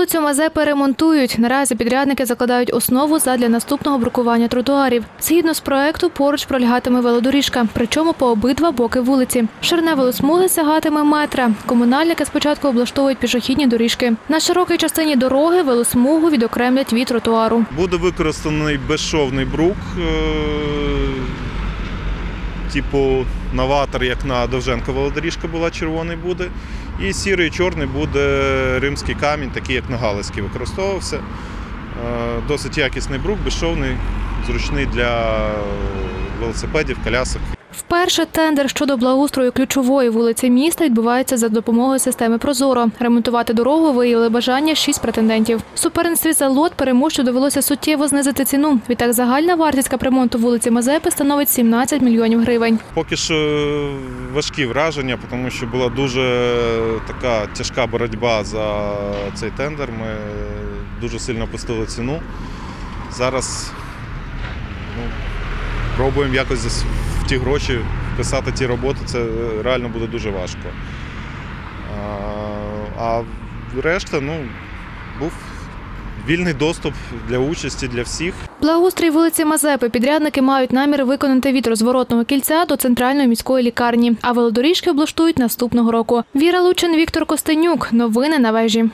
Вулицю Мазепи ремонтують. Наразі підрядники закладають основу задля наступного брукування тротуарів. Згідно з проекту, поруч пролягатиме велодоріжка, причому по обидва боки вулиці. Ширина велосмуги сягатиме метра. Комунальники спочатку облаштовують пішохідні доріжки. На широкій частині дороги велосмугу відокремлять від тротуару. Буде використаний безшовний брук, е, типу новатор, як на Довженко доріжка була, червоний буде. І сірий і чорний буде римський камінь, такий як на Галицький використовувався. Е, Досить якісний брук, безшовний, зручний для велосипедів, колясок. Вперше тендер щодо благоустрою ключової вулиці міста відбувається за допомогою системи Прозоро. Ремонтувати дорогу виявили бажання шість претендентів. В суперництві за лот переможцю довелося суттєво знизити ціну. Відтак загальна вартість капремонту вулиці Мазепи становить 17 мільйонів гривень. Поки що важкі враження, тому що була дуже така тяжка боротьба за цей тендер. Ми дуже сильно опустили ціну. Зараз ну, пробуємо якось в ті гроші вписати ті роботи. Це реально буде дуже важко. А решта, ну, був вільний доступ для участі для всіх. Благоустрій вулиці Мазепи підрядники мають намір виконати від розворотного кільця до центральної міської лікарні, а велодоріжки облаштують наступного року. Віра Лучин, Віктор Костенюк. Новини на вежі.